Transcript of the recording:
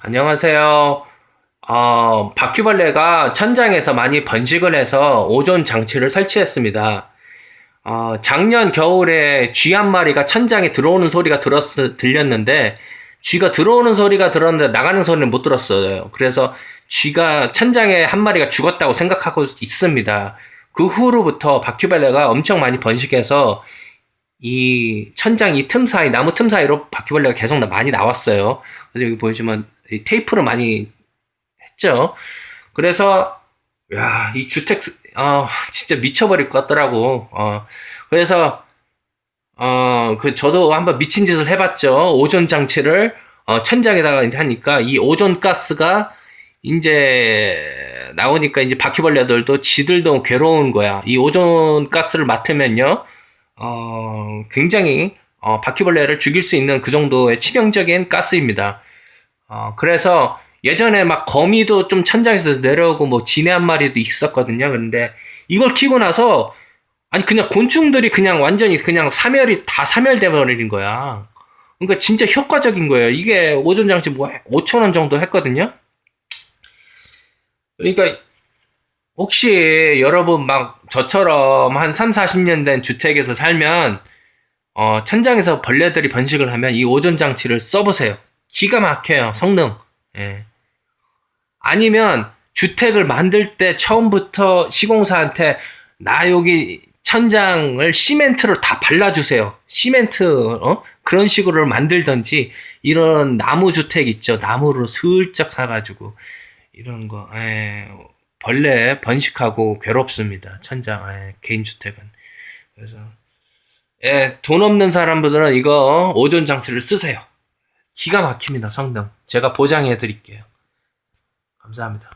안녕하세요. 어, 바퀴벌레가 천장에서 많이 번식을 해서 오존 장치를 설치했습니다. 어, 작년 겨울에 쥐 한 마리가 천장에 들어오는 소리가 들었, 들렸는데, 쥐가 들어오는 소리가 들었는데 나가는 소리는 못 들었어요. 그래서 쥐가 천장에 한 마리가 죽었다고 생각하고 있습니다. 그 후로부터 바퀴벌레가 엄청 많이 번식해서 이 천장 이 틈 사이, 나무 틈 사이로 바퀴벌레가 계속 나- 많이 나왔어요. 그래서 여기 보시면 이 테이프를 많이 했죠. 그래서, 야, 이 주택, 어, 진짜 미쳐버릴 것 같더라고. 어, 그래서, 어, 그, 저도 한번 미친 짓을 해봤죠. 오존 장치를, 어, 천장에다가 이제 하니까 이 오존 가스가 이제 나오니까 이제 바퀴벌레들도 지들도 괴로운 거야. 이 오존 가스를 맡으면요. 어, 굉장히 어, 바퀴벌레를 죽일 수 있는 그 정도의 치명적인 가스입니다. 어, 그래서 예전에 막 거미도 좀 천장에서 내려오고 뭐 지네 한 마리도 있었거든요. 근데 이걸 키고 나서 아니 그냥 곤충들이 그냥 완전히 그냥 사멸이 다 사멸돼 버리는 거야. 그러니까 진짜 효과적인 거예요. 이게 오존 장치 뭐 5천 원 정도 했거든요. 그러니까 혹시 여러분 막 저처럼 한 3, 40년 된 주택에서 살면 어, 천장에서 벌레들이 번식을 하면 이 오존 장치를 써보세요. 기가 막혀요. 성능. 예. 아니면 주택을 만들 때 처음부터 시공사한테 나 여기 천장을 시멘트로 다 발라주세요. 시멘트 어? 그런 식으로 만들던지 이런 나무 주택 있죠. 나무로 슬쩍 해가지고 이런 거 예, 벌레 번식하고 괴롭습니다. 천장 예, 개인 주택은 그래서 예, 돈 없는 사람들은 이거 오존 장치를 쓰세요. 기가 막힙니다 성능. 제가 보장해 드릴게요. 감사합니다.